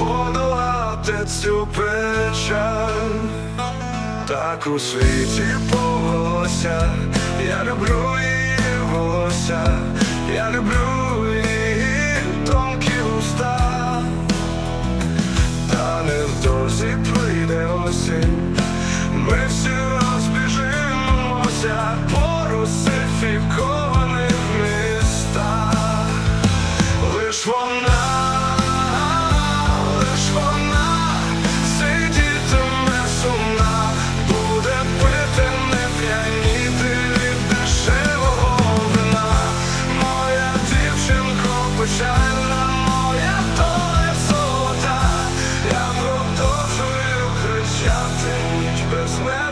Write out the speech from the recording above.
подолати цю печаль. Так у світі поголося, я люблю її волосся, я люблю її тонкі уста, та не в невдовзі прийде осінь, ми всі розбіжимося по русифікованих містах, лиш вона. swear